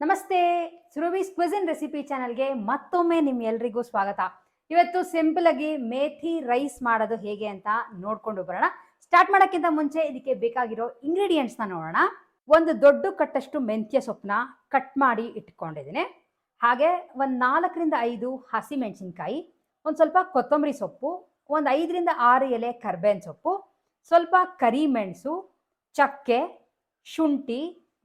ನಮಸ್ತೆ ಸುರಭೀಸ್ cuisine recipe ಚಾನಲ್ಗೆ ಮತ್ತೊಮ್ಮೆ ನಿಮ್ ಎಲ್ರಿಗೂ ಸ್ವಾಗತ. ಇವತ್ತು ಸಿಂಪಲ್ ಆಗಿ ಮೇಥಿ ರೈಸ್ ಮಾಡೋದು ಹೇಗೆ ಅಂತ ನೋಡ್ಕೊಂಡು ಬರೋಣ. ಸ್ಟಾರ್ಟ್ ಮಾಡೋಕ್ಕಿಂತ ಮುಂಚೆ ಇದಕ್ಕೆ ಬೇಕಾಗಿರೋ ಇಂಗ್ರೀಡಿಯೆಂಟ್ಸ್ನ ನೋಡೋಣ. ಒಂದು ದೊಡ್ಡ ಕಟ್ಟಷ್ಟು ಮೆಂತ್ಯ ಸೊಪ್ಪನ್ನ ಕಟ್ ಮಾಡಿ ಇಟ್ಕೊಂಡಿದ್ದೀನಿ. ಹಾಗೆ ಒಂದು ನಾಲ್ಕರಿಂದ ಐದು ಹಸಿ ಮೆಣಸಿನ್ಕಾಯಿ ಒಂದು ಸ್ವಲ್ಪ ಕೊತ್ತಂಬರಿ ಸೊಪ್ಪು, ಒಂದು ಐದರಿಂದ ಆರು ಎಲೆ ಕರ್ಬೇವಿನ ಸೊಪ್ಪು, ಸ್ವಲ್ಪ ಕರಿಮೆಣಸು, ಚಕ್ಕೆ, ಶುಂಠಿ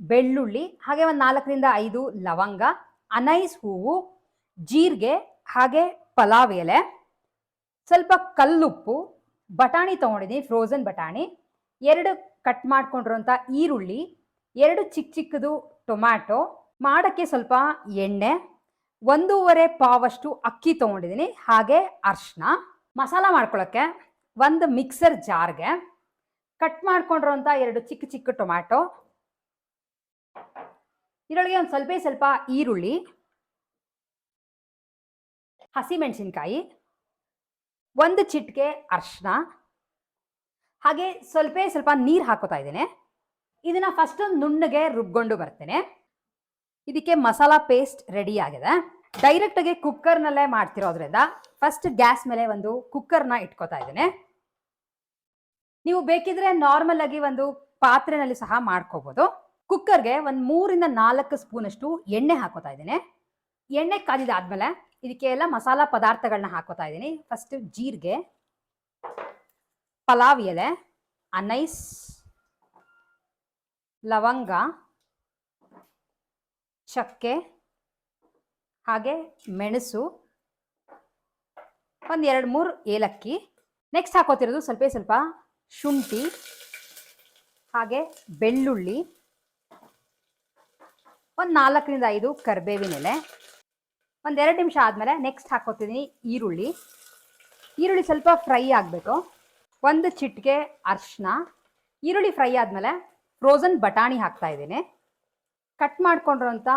ಬೆಳ್ಳುಳ್ಳಿ, ಹಾಗೆ ಒಂದು ನಾಲ್ಕರಿಂದ ಐದು ಲವಂಗ, ಅನೈಸ್ ಹೂವು, ಜೀರಿಗೆ, ಹಾಗೆ ಪಲಾವ್ ಎಲೆ, ಸ್ವಲ್ಪ ಕಲ್ಲುಪ್ಪು, ಬಟಾಣಿ ತೊಗೊಂಡಿದ್ದೀನಿ ಫ್ರೋಝನ್ ಬಟಾಣಿ, ಎರಡು ಕಟ್ ಮಾಡ್ಕೊಂಡಿರೋಂಥ ಈರುಳ್ಳಿ, ಎರಡು ಚಿಕ್ಕ ಚಿಕ್ಕದು ಟೊಮ್ಯಾಟೊ, ಮಾಡೋಕ್ಕೆ ಸ್ವಲ್ಪ ಎಣ್ಣೆ, ಒಂದೂವರೆ ಪಾವಷ್ಟು ಅಕ್ಕಿ ತೊಗೊಂಡಿದ್ದೀನಿ ಹಾಗೆ ಅರ್ಶಿನ ಮಸಾಲ ಮಾಡ್ಕೊಳ್ಳೋಕ್ಕೆ ಒಂದು ಮಿಕ್ಸರ್ ಜಾರ್ಗೆ ಕಟ್ ಮಾಡ್ಕೊಂಡಿರೋಂಥ ಎರಡು ಚಿಕ್ಕ ಚಿಕ್ಕ ಟೊಮ್ಯಾಟೊ ಇದರೊಳಗೆ ಒಂದು ಸ್ವಲ್ಪ ಸ್ವಲ್ಪ ಈರುಳ್ಳಿ, ಹಸಿಮೆಣಸಿನ್ಕಾಯಿ, ಒಂದು ಚಿಟಿಕೆ ಅರ್ಶಿನ, ಹಾಗೆ ಸ್ವಲ್ಪ ಸ್ವಲ್ಪ ನೀರು ಹಾಕೋತಾ ಇದ್ದೇನೆ. ಇದನ್ನ ಫಸ್ಟ್ ಒಂದು ನುಣ್ಣಗೆ ರುಬ್ಕೊಂಡು ಬರ್ತೇನೆ. ಇದಕ್ಕೆ ಮಸಾಲ ಪೇಸ್ಟ್ ರೆಡಿ ಆಗಿದೆ. ಡೈರೆಕ್ಟಾಗಿ ಕುಕ್ಕರ್ನಲ್ಲೇ ಮಾಡ್ತಿರೋದ್ರಿಂದ ಫಸ್ಟ್ ಗ್ಯಾಸ್ ಮೇಲೆ ಒಂದು ಕುಕ್ಕರ್ನ ಇಟ್ಕೋತಾ ಇದ್ದೇನೆ. ನೀವು ಬೇಕಿದ್ರೆ ನಾರ್ಮಲ್ ಆಗಿ ಒಂದು ಪಾತ್ರೆನಲ್ಲಿ ಸಹ ಮಾಡ್ಕೋಬಹುದು ಕುಕ್ಕರ್ಗೆ ಒಂದು ಮೂರಿಂದ ನಾಲ್ಕು ಸ್ಪೂನಷ್ಟು ಎಣ್ಣೆ ಹಾಕೋತಾ ಇದ್ದೀನಿ. ಎಣ್ಣೆ ಕಾದಿದಾದ್ಮೇಲೆ ಇದಕ್ಕೆ ಎಲ್ಲ ಮಸಾಲ ಪದಾರ್ಥಗಳನ್ನ ಹಾಕೋತಾ ಇದ್ದೀನಿ. ಫಸ್ಟ್ ಜೀರಿಗೆ, ಪಲಾವ್ ಎಲೆ, ಅನೈಸ್, ಲವಂಗ, ಚಕ್ಕೆ, ಹಾಗೆ ಮೆಣಸು, ಒಂದು ಎರಡು ಮೂರು ಏಲಕ್ಕಿ. ನೆಕ್ಸ್ಟ್ ಹಾಕೋತಿರೋದು ಸ್ವಲ್ಪ ಸ್ವಲ್ಪ ಶುಂಠಿ, ಹಾಗೆ ಬೆಳ್ಳುಳ್ಳಿ. ಒಂದು ನಾಲ್ಕರಿಂದ ಐದು ಕರಿಬೇವಿನ ಎಲೆ. ಒಂದೆರಡು ನಿಮಿಷ ಆದಮೇಲೆ ನೆಕ್ಸ್ಟ್ ಹಾಕೋತಿದ್ದೀನಿ ಈರುಳ್ಳಿ. ಈರುಳ್ಳಿ ಸ್ವಲ್ಪ ಫ್ರೈ ಆಗಬೇಕು. ಒಂದು ಚಿಟಿಕೆ ಅರ್ಶಿನ ಈರುಳ್ಳಿ ಫ್ರೈ ಆದಮೇಲೆ ಫ್ರೋಸನ್ ಬಟಾಣಿ ಹಾಕ್ತಾ ಇದ್ದೀನಿ. ಕಟ್ ಮಾಡ್ಕೊಂಡಿರೋಂಥ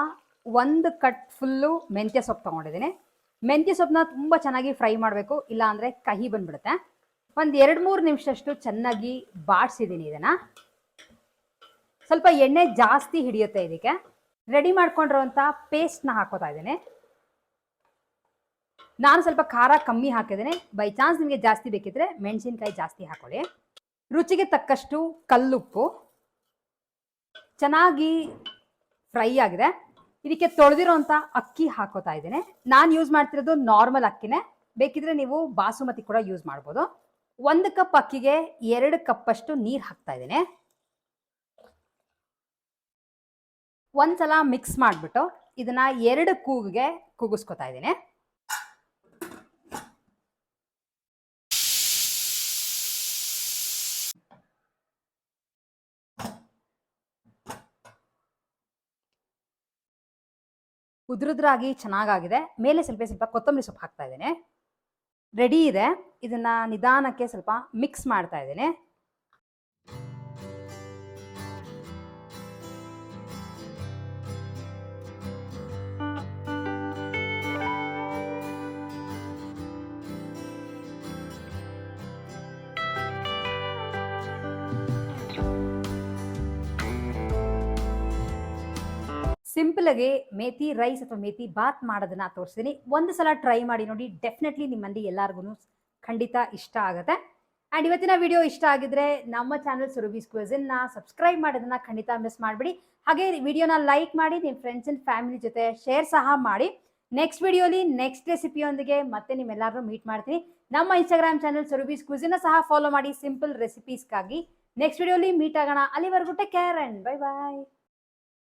ಒಂದು ಕಟ್ ಫುಲ್ಲು ಮೆಂತ್ಯ ಸೊಪ್ಪು ತೊಗೊಂಡಿದ್ದೀನಿ. ಮೆಂತ್ಯ ಸೊಪ್ಪನ್ನ ತುಂಬ ಚೆನ್ನಾಗಿ ಫ್ರೈ ಮಾಡಬೇಕು ಇಲ್ಲ ಅಂದರೆ ಕಹಿ ಬಂದ್ಬಿಡುತ್ತೆ. ಒಂದು ಎರಡು ಮೂರು ನಿಮಿಷಷ್ಟು ಚೆನ್ನಾಗಿ ಬಾಡಿಸಿದ್ದೀನಿ ಇದನ್ನು. ಸ್ವಲ್ಪ ಎಣ್ಣೆ ಜಾಸ್ತಿ ಹಿಡಿಯುತ್ತೆ ಇದಕ್ಕೆ. ರೆಡಿ ಮಾಡ್ಕೊಂಡಿರೋಂಥ ಪೇಸ್ಟ್ನ ಹಾಕೋತಾ ಇದ್ದೇನೆ. ನಾನು ಸ್ವಲ್ಪ ಖಾರ ಕಮ್ಮಿ ಹಾಕಿದ್ದೇನೆ. ಬೈ ಚಾನ್ಸ್ ನಿಮಗೆ ಜಾಸ್ತಿ ಬೇಕಿದ್ರೆ ಮೆಣಸಿನ್ಕಾಯಿ ಜಾಸ್ತಿ ಹಾಕೊಳ್ಳಿ. ರುಚಿಗೆ ತಕ್ಕಷ್ಟು ಕಲ್ಲುಪ್ಪು. ಚೆನ್ನಾಗಿ ಫ್ರೈ ಆಗಿದೆ. ಇದಕ್ಕೆ ತೊಳೆದಿರೋಂಥ ಅಕ್ಕಿ ಹಾಕೋತಾ ಇದ್ದೇನೆ. ನಾನು ಯೂಸ್ ಮಾಡ್ತಿರೋದು ನಾರ್ಮಲ್ ಅಕ್ಕಿನೇ. ಬೇಕಿದ್ರೆ ನೀವು ಬಾಸುಮತಿ ಕೂಡ ಯೂಸ್ ಮಾಡ್ಬೋದು. ಒಂದು ಕಪ್ ಅಕ್ಕಿಗೆ ಎರಡು ಕಪ್ಪಷ್ಟು ನೀರು ಹಾಕ್ತಾ ಇದ್ದೀನಿ. ಒಂದ್ಸಲ ಮಿಕ್ಸ್ ಮಾಡಿಬಿಟ್ಟು ಇದನ್ನ ಎರಡು ಕೂಗಿಗೆ ಕೂಗಿಸ್ಕೊತಾ ಇದ್ದೀನಿ. ಉದ್ರುದ್ರಾಗಿ ಚೆನ್ನಾಗಾಗಿದೆ. ಮೇಲೆ ಸ್ವಲ್ಪ ಸ್ವಲ್ಪ ಕೊತ್ತಂಬರಿ ಸೊಪ್ಪು ಹಾಕ್ತಾ ಇದ್ದೀನಿ. ರೆಡಿ ಇದೆ. ಇದನ್ನ ನಿಧಾನಕ್ಕೆ ಸ್ವಲ್ಪ ಮಿಕ್ಸ್ ಮಾಡ್ತಾ ಇದ್ದೇನೆ. ಸಿಂಪಲ್ ಆಗಿ ಮೇಥಿ ರೈಸ್ ಅಥವಾ ಮೇಥಿ ಬಾತ್ ಮಾಡೋದನ್ನ ತೋರಿಸ್ತೀನಿ ಒಂದು ಸಲ ಟ್ರೈ ಮಾಡಿ ನೋಡಿ ಡೆಫಿನೆಟ್ಲಿ ನಿಮ್ಮಲ್ಲಿ ಎಲ್ಲರಿಗೂ ಖಂಡಿತ ಇಷ್ಟ ಆಗುತ್ತೆ. ಆ್ಯಂಡ್ ಇವತ್ತಿನ ವಿಡಿಯೋ ಇಷ್ಟ ಆಗಿದ್ರೆ ನಮ್ಮ ಚಾನಲ್ ಸುರಭೀಸ್ ಕ್ವಿಝನ್ನ ಸಬ್ಸ್ಕ್ರೈಬ್ ಮಾಡೋದನ್ನ ಖಂಡಿತ ಮಿಸ್ ಮಾಡಬೇಡಿ. ಹಾಗೆ ವಿಡಿಯೋನ ಲೈಕ್ ಮಾಡಿ ನಿಮ್ಮ ಫ್ರೆಂಡ್ಸ್ ಆ್ಯಂಡ್ ಫ್ಯಾಮಿಲಿ ಜೊತೆ ಶೇರ್ ಸಹ ಮಾಡಿ. ನೆಕ್ಸ್ಟ್ ವಿಡಿಯೋಲಿ ನೆಕ್ಸ್ಟ್ ರೆಸಿಪಿಯೊಂದಿಗೆ ಮತ್ತೆ ನಿಮ್ಮೆಲ್ಲರೂ ಮೀಟ್ ಮಾಡ್ತೀನಿ. ನಮ್ಮ ಇನ್ಸ್ಟಾಗ್ರಾಮ್ ಚಾನಲ್ ಸುರಭೀಸ್ ಕ್ವಿಝನ್ನ ಸಹ ಫಾಲೋ ಮಾಡಿ ಸಿಂಪಲ್ ರೆಸಿಪೀಸ್ಗಾಗಿ ನೆಕ್ಸ್ಟ್ ವಿಡಿಯೋಲಿ ಮೀಟ್ ಆಗೋಣ. ಅಲ್ಲಿವರೆಗೂ take care and bye bye